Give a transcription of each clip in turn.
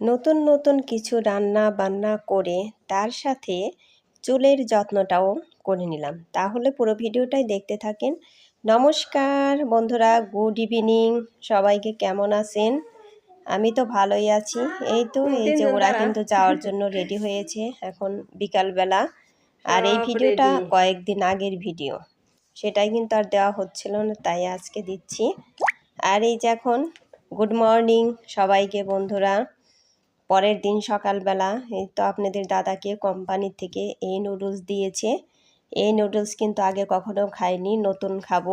নতুন নতুন কিছু রান্না বান্না করে তার সাথে চুলের যত্নটাও করে নিলাম। তাহলে পুরো ভিডিওটাই দেখতে থাকেন। নমস্কার বন্ধুরা গুড ইভিনিং। সবাইকে কেমন আছেন? আমি তো ভালোই আছি। এই তো এই যে ওরা কিন্তু যাওয়ার জন্য রেডি হয়েছে এখন বিকালবেলা। আর এই ভিডিওটা কয়েকদিন আগের ভিডিও। সেটাই কিন্তু আর দেওয়া হচ্ছিল না তাই আজকে দিচ্ছি। আর এই যে এখন গুড মর্নিং সবাইকে বন্ধুরা। পরের দিন সকালবেলা, এই তো আপনাদের দাদাকে কোম্পানির থেকে এই নুডলস দিয়েছে। এই নুডলস কিন্তু আগে কখনো খাইনি, নতুন খাব।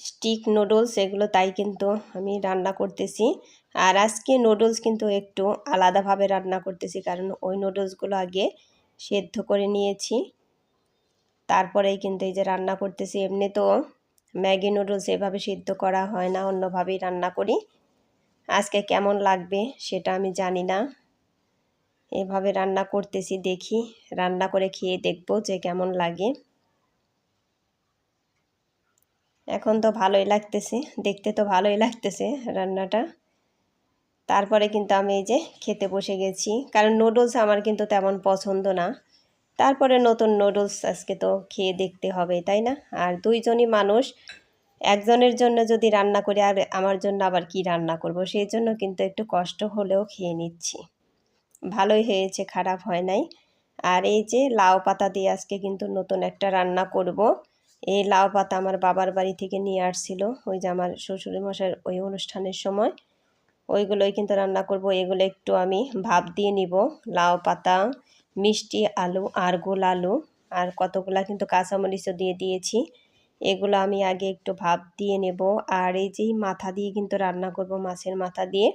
স্টিক নুডলস এগুলো তাই কিন্তু আমি রান্না করতেছি। আর আজকে নুডলস কিন্তু একটু আলাদাভাবে রান্না করতেছি, কারণ ওই নুডলসগুলো আগে সেদ্ধ করে নিয়েছি। তারপরেই কিন্তু এই যে রান্না করতেছি, এমনি তো ম্যাগি নুডলস এভাবে সিদ্ধ করা হয় না, অন্যভাবেই রান্না করি। আজকে কেমন লাগবে সেটা আমি জানি না। এভাবে রান্না করতেছি দেখি, রান্না করে খেয়ে দেখব যে কেমন লাগে। এখন তো ভালোই লাগতেছে, দেখতে তো ভালোই লাগতেছে রান্নাটা। তারপরে কিন্তু আমি এই যে খেতে বসে গেছি, কারণ নুডলস আমার কিন্তু তেমন পছন্দ না। তারপরে নতুন নুডলস আজকে তো খেয়ে দেখতে হবে, তাই না? আর দুইজনই মানুষ একজনের জন্য যদি রান্না করি, আর আমার জন্য আবার কি রান্না করব? সেই জন্য কিন্তু একটু কষ্ট হলেও খেয়ে নিচ্ছি। ভালোই হয়েছে, খারাপ হয় নাই। আর এই যে লাউ পাতা দিয়ে আজকে কিন্তু নতুন একটা রান্না করব। এই লাউ পাতা আমার বাবার বাড়ি থেকে নিয়ে আসছিল, ওই যে আমার শ্বশুর মশাইয়ের ওই অনুষ্ঠানের সময়। ওইগুলোই কিন্তু রান্না করব, এগুলো একটু আমি ভাপ দিয়ে নিব। লাউ পাতা, মিষ্টি আলু আর গোল আলু, আর কতগুলা কিন্তু কাঁচামরিচও দিয়ে দিয়েছি। এগুলো আমি আগে একটু ভাপ দিয়ে নেব। আর এই যেই মাথা দিয়ে কিন্তু রান্না করব, মাছের মাথা দিয়ে।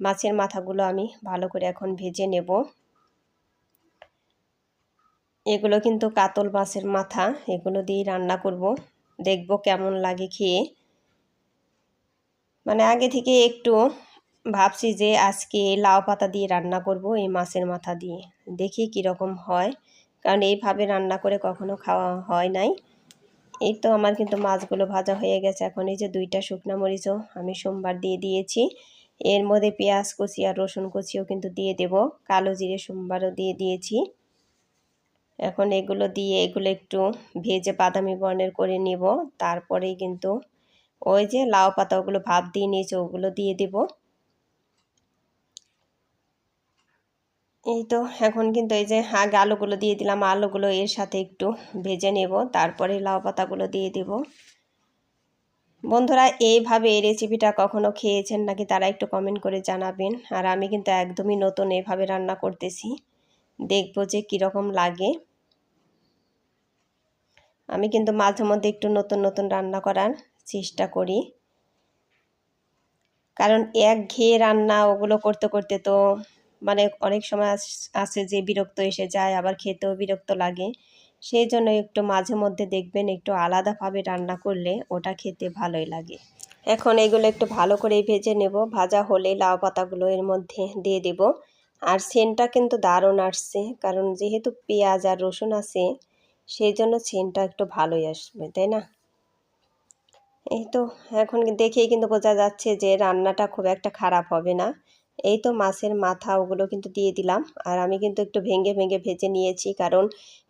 মাছের মাথাগুলো আমি ভালো করে এখন ভেজে নেব। এগুলো কিন্তু কাতল মাছের মাথা, এগুলো দিয়ে রান্না করব। দেখব কেমন লাগে খেয়ে। মানে আগে থেকে একটু ভাবছি যে আজকে লাউ পাতা দিয়ে রান্না করব, এই মাছের মাথা দিয়ে। দেখি কীরকম হয়। কারণ এইভাবে রান্না করে কখনো খাওয়া হয় নাই। এই তো আমার কিন্তু মাছগুলো ভাজা হয়ে গেছে। এখন এই যে দুইটা শুকনো মরিচও আমি সোমবার দিয়ে দিয়েছি। এর মধ্যে পেঁয়াজ কুচি আর রসুন কুচিও কিন্তু দিয়ে দেব। কালো জিরে সোমবারও দিয়ে দিয়েছি। এখন এগুলো দিয়ে এগুলো একটু ভেজে বাদামি বর্ণের করে নেব। তারপরেই কিন্তু ওই যে লাউ পাতা ওগুলো ভাপ দিয়ে নিয়েছে, ওগুলো দিয়ে দেবো। এই তো, এখন কিন্তু এই যে আগে আলুগুলো দিয়ে দিলাম, আলুগুলো এর সাথে একটু ভেজে নেব, তারপরে লাউ পাতাগুলো দিয়ে দেব। বন্ধুরা, এইভাবে এই রেসিপিটা কখনো খেয়েছেন নাকি তারা একটু কমেন্ট করে জানাবেন। আর আমি কিন্তু একদমই নতুন এভাবে রান্না করতেছি, দেখব যে কীরকম লাগে। আমি কিন্তু মাঝে মধ্যে একটু নতুন নতুন রান্না করার চেষ্টা করি। কারণ এক ঘেয়ে রান্না ওগুলো করতে করতে তো মানে অনেক সময় আছে যে বিরক্ত এসে যায়, আবার খেতেও বিরক্ত লাগে। সেই জন্য একটু মাঝে মধ্যে দেখবেন একটু আলাদাভাবে রান্না করলে ওটা খেতে ভালোই লাগে। এখন এগুলো একটু ভালো করে ভেজে নেব। ভাজা হলে লাউ পাতাগুলো এর মধ্যে দিয়ে দেব। আর সেনটা কিন্তু দারুণ আসছে, কারণ যেহেতু পেঁয়াজ আর রসুন আছে, সেই জন্য সেন্টটা একটু ভালোই আসবে, তাই না? এই তো, এখন দেখেই কিন্তু বোঝা যাচ্ছে যে রান্নাটা খুব একটা খারাপ হবে না। এই তো মাছের মাথা, ওগুলো কিন্তু দিয়ে দিলাম। আর আমি কিন্তু একটু ভেঙে ভেঙে ভেজে নিয়েছি, কারণ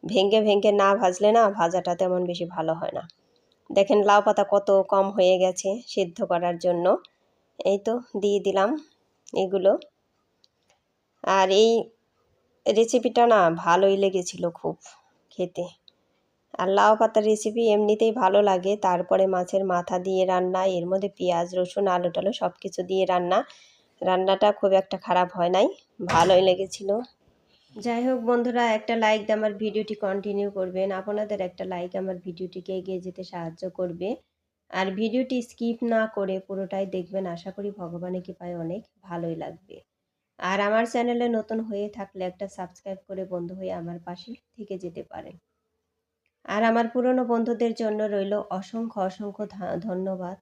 ভেঙে ভেঙে না ভাজলে না ভাজাটা তেমন বেশি ভালো হয় না। দেখেন লাউ পাতা কত কম হয়ে গেছে সিদ্ধ করার জন্য। এই তো দিয়ে দিলাম এগুলো। আর এই রেসিপিটা না ভালোই লেগেছিল খুব খেতে। আর লাউ পাতার রেসিপি এমনিতেই ভালো লাগে। তারপরে মাছের মাথা দিয়ে রান্না, এর মধ্যে পেঁয়াজ, রসুন আলু টালু সব কিছু দিয়ে রান্না। রান্নাটা খুব একটা খারাপ হয় নাই, ভালোই লেগেছিল। যাই হোক বন্ধুরা, একটা লাইক দিয়ে আমার ভিডিওটি কন্টিনিউ করবেন। আপনাদের একটা লাইক আমার ভিডিওটিকে এগিয়ে যেতে সাহায্য করবে। আর ভিডিওটি স্কিপ না করে পুরোটাই দেখবেন। আশা করি ভগবানের কৃপায় অনেক ভালোই লাগবে। আর আমার চ্যানেলে নতুন হয়ে থাকলে একটা সাবস্ক্রাইব করে বন্ধু হয়ে আমার পাশে থেকে যেতে পারেন। আর আমার পুরনো বন্ধুদের জন্য রইল অসংখ্য অসংখ্য ধন্যবাদ।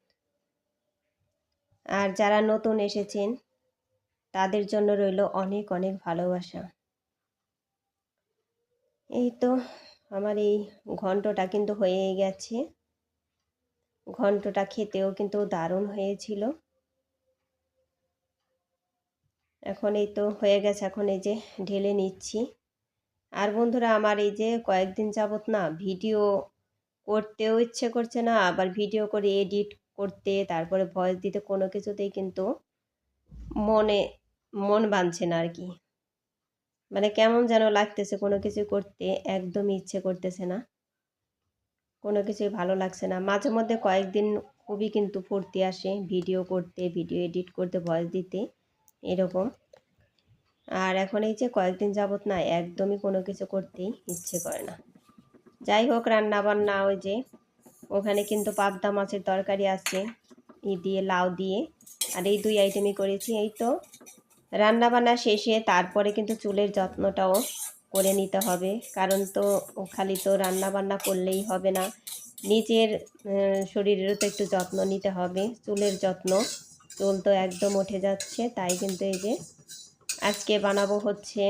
আর যারা নতুন এসেছেন তাদের জন্য রইল অনেক অনেক ভালোবাসা। এই তো আমার এই ঘন্টটা কিন্তু হয়ে গেছে। ঘন্টটা খেতেও কিন্তু দারুণ হয়েছিল। এখন এই তো হয়ে গেছে, এখন এই যে ঢেলে নিচ্ছি। আর বন্ধুরা, আমার এই যে কয়েকদিন যাবত না ভিডিও করতেও ইচ্ছে করছে না, আবার ভিডিও করে এডিট করতে, তারপরে ভয়েস দিতে কোনো কিছুতেই কিন্তু মনে মন বাঁধছে না আর কি। মানে কেমন যেন লাগতেছে কোনো কিছু করতে, একদমই ইচ্ছে করতেছে না। কোনো কিছুই ভালো লাগছে না। মাঝে মধ্যে কয়েকদিন খুবই কিন্তু ফুর্তি আসে, ভিডিও করতে, ভিডিও এডিট করতে ভয়েস দিতে, এরকম। আর এখন এই যে কয়েকদিন যাবত না একদমই কোনো কিছু করতেই ইচ্ছে করে না। যাই হোক রান্না বান্না ওই যে, ওখানে কিন্তু পাবদা মাছের তরকারি আছে, ই দিয়ে, লাউ দিয়ে। আর এই দুই আইটেমই করেছি, এই তো। রান্না বান্না শেষে তারপরে কিন্তু চুলের যত্নটাও করে নিতে হবে। কারণ তো খালি তো রান্নাবান্না করলেই হবে না। নিজের শরীরেরও তো একটু যত্ন নিতে হবে। চুলের যত্ন, চুল তো একদম উঠে যাচ্ছে, তাই কিন্তু এই যে আজকে বানাবো হচ্ছে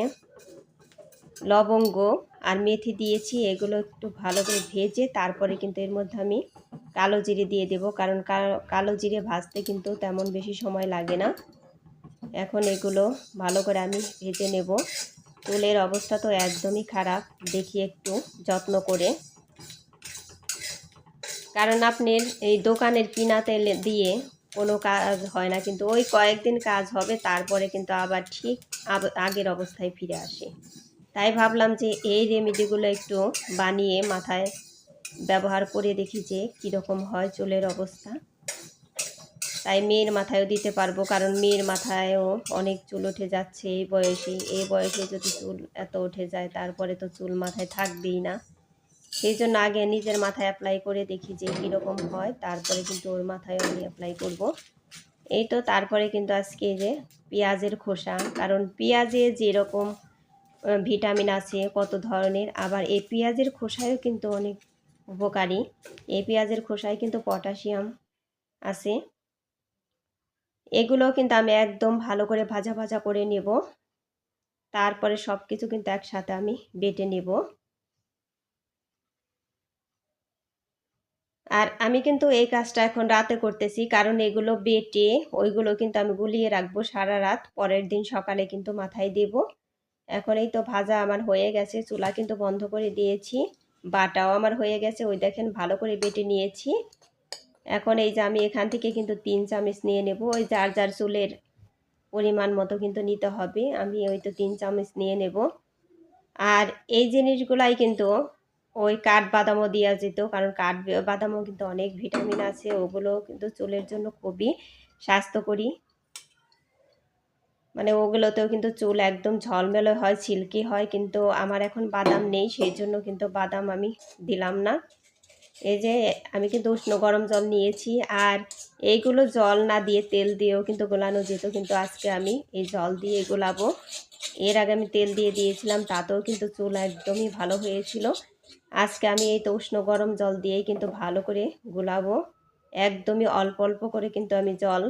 লবঙ্গ আর মেথি দিয়েছি। এগুলো একটু ভালো করে ভেজে তারপরে কিন্তু এর মধ্যে আমি কালো জিরে দিয়ে দেব। কারণ কালো জিরে ভাজতে কিন্তু তেমন বেশি সময় লাগে না। এখন এগুলো ভালো করে আমি ভেজে নেব। চুলের অবস্থা তো একদমই খারাপ, দেখি একটু যত্ন করে। কারণ আপনার এই দোকানের কিনা তেল দিয়ে কোনো কাজ হয় না, কিন্তু ওই কয়েকদিন কাজ হবে, তারপরে কিন্তু আবার ঠিক আগের অবস্থায় ফিরে আসে। তাই ভাবলাম যে এই রেমেডিগুলো একটু বানিয়ে মাথায় ব্যবহার করে দেখি যে কীরকম হয় চুলের অবস্থা। তাই মেয়ের মাথায়ও দিতে পারব, কারণ মেয়ের মাথায়ও অনেক চুল উঠে যাচ্ছে এই বয়সে। এই বয়সে যদি চুল এত উঠে যায়, তারপরে তো চুল মাথায় থাকবেই না। সেই জন্য আগে নিজের মাথায় অ্যাপ্লাই করে দেখি যে কীরকম হয়, তারপরে কিন্তু ওর মাথায় আমি অ্যাপ্লাই করব। এই তো তারপরে কিন্তু আজকে যে পেঁয়াজের খোসা, কারণ পেঁয়াজে যেরকম ভিটামিন আছে, কত ধরনের, আবার এই পেঁয়াজের খোসায়ও কিন্তু অনেক উপকারী। এই পেঁয়াজের খোসায় কিন্তু পটাশিয়াম আছে। এগুলো কিন্তু আমি একদম ভালো করে ভাজা ভাজা করে নেব। তারপরে সব কিছু কিন্তু একসাথে আমি বেটে নেব। আর আমি কিন্তু এই কাজটা এখন রাতে করতেছি, কারণ এগুলো বেটে ওইগুলো কিন্তু আমি গুলিয়ে রাখব সারা রাত, পরের দিন সকালে কিন্তু মাথায় দেব। এখন এই তো ভাজা আমার হয়ে গেছে, চুলা কিন্তু বন্ধ করে দিয়েছি, বাটাও আমার হয়ে গেছে, ওই দেখেন ভালো করে বেটে নিয়েছি। এখন এই যে আমি এখান থেকে কিন্তু তিন চামচ নিয়ে নেব। ওই যার যার চুলের পরিমাণ মতো কিন্তু নিতে হবে, আমি ওই তো তিন চামচ নিয়ে নেব। আর এই জিনিসগুলাই কিন্তু ওই কাঠ বাদামও দেওয়া যেত, কারণ কাঠ বাদামও কিন্তু অনেক ভিটামিন আছে, ওগুলো কিন্তু চুলের জন্য খুবই স্বাস্থ্যকরী। মানে ওগুলোতেও কিন্তু চুল একদম ঝলমেলে হয় সিল্কি হয়, কিন্তু আমার এখন বাদাম নেই, সেই জন্য কিন্তু বাদাম আমি দিলাম না। এই যে আমি কিন্তু উষ্ণ গরম জল নিয়েছি আর এইগুলো জল না দিয়ে তেল দিয়েও কিন্তু গোলানো যেত, কিন্তু আজকে আমি এই জল দিয়ে গোলাবো। এর আগে আমি তেল দিয়ে দিয়েছিলাম, তাতেও কিন্তু চুল একদমই ভালো হয়েছিল। আজকে আমি এই তো উষ্ণ গরম জল দিয়েই কিন্তু ভালো করে গোলাবো। একদমই অল্প অল্প করে কিন্তু আমি জল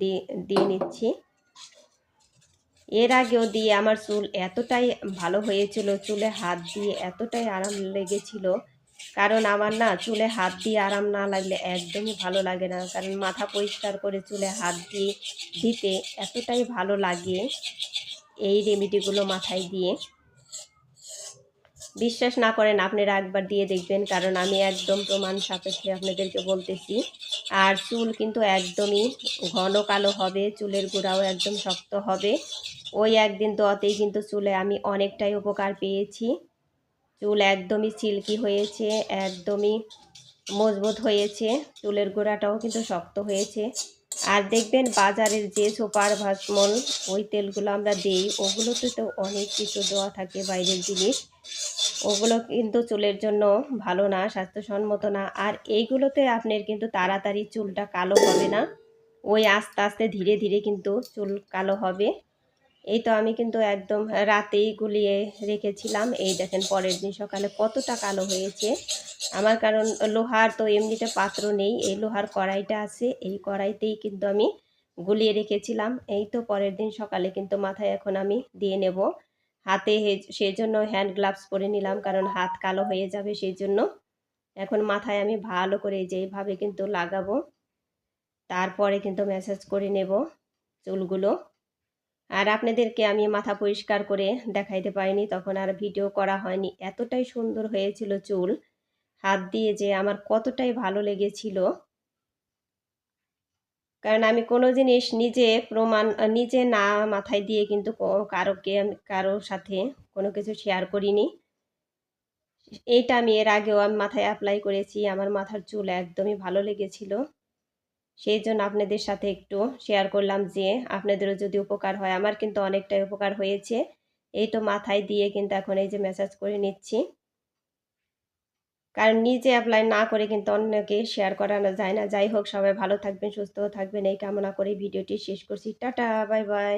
দিয়ে দিয়ে নিচ্ছি। এর আগেও দিয়ে আমার চুল এতটাই ভালো হয়েছিল, চুলে হাত দিয়ে এতটাই আরাম লেগেছিল কারণ আমার না চুলে হাত দিয়ে আরাম না লাগলে একদমই ভালো লাগে না। কারণ মাথা পরিষ্কার করে চুলে হাত দিয়ে দিতে এতটাই ভালো লাগে এই রেমিডিগুলো মাথায় দিয়ে। বিশ্বাস না করেন আপনারা একবার দিয়ে দেখবেন, কারণ আমি একদম প্রমাণ সাপেক্ষে আপনাদেরকে বলতেছি। আর চুল কিন্তু একদমই ঘন কালো হবে, চুলের গোড়াও একদম শক্ত হবে। ওই একদিন দোয়াতেই কিন্তু চুলে আমি অনেকটাই উপকার পেয়েছি। চুল একদমই সিল্কি হয়েছে, একদমই মজবুত হয়েছে। চুলের গোড়াটাও কিন্তু শক্ত হয়েছে। আর দেখবেন বাজারের যে সুপার ভাসমল ওই তেলগুলো আমরা দিই, ওগুলোতে তো অনেক কিছু দেওয়া থাকে বাইরের জিনিস। ওগুলো কিন্তু চুলের জন্য ভালো না, স্বাস্থ্যসম্মত না। আর এইগুলোতে আপনার কিন্তু তাড়াতাড়ি চুলটা কালো হবে না। ওই আস্তে আস্তে ধীরে ধীরে কিন্তু চুল কালো হবে। এই তো আমি কিন্তু একদম রাতেই গুলিয়ে রেখেছিলাম। এই দেখেন পরের দিন সকালে কতটা কালো হয়েছে। আমার কারণ লোহার তো এমনিতে পাত্র নেই, এই লোহার কড়াইটা আছে, এই কড়াইতেই কিন্তু আমি গুলিয়ে রেখেছিলাম। এই তো পরের দিন সকালে কিন্তু মাথায় এখন আমি দিয়ে নেব। হাতে সেই জন্য হ্যান্ড গ্লাভস পরে নিলাম, কারণ হাত কালো হয়ে যাবে সেই জন্য এখন মাথায় আমি ভালো করে যেইভাবে কিন্তু লাগাবো, তারপরে কিন্তু ম্যাসাজ করে নেব চুলগুলো। আর আপনাদেরকে আমি মাথা পরিষ্কার করে দেখাইতে পারিনি, তখন আর ভিডিও করা হয়নি। এতটাই সুন্দর হয়েছিল চুল, হাত দিয়ে যে আমার কতটাই ভালো লেগেছিল। কারণ আমি কোনো জিনিস নিজে প্রমাণ, নিজে না মাথায় দিয়ে কিন্তু কারোকে আমি, কারোর সাথে কোনো কিছু শেয়ার করিনি। এইটা আমি এর আগেও আমি মাথায় অ্যাপ্লাই করেছি, আমার মাথার চুল একদমই ভালো লেগেছিল। সেই জন্য আপনাদের সাথে একটু শেয়ার করলাম যে, আপনাদেরও যদি উপকার হয়, আমার কিন্তু অনেকটাই উপকার হয়েছে। এই তো মাথায় দিয়ে কিন্তু এখন এই যে মেসেজ করে নিচ্ছি। কারণ নিজে অ্যাপ্লাই না করে কিন্তু অন্যকে শেয়ার করানো যায় না। যাই হোক, সবাই ভালো থাকবেন সুস্থ থাকবেন। এই কামনা করে ভিডিওটি শেষ করছি। Tata bye bye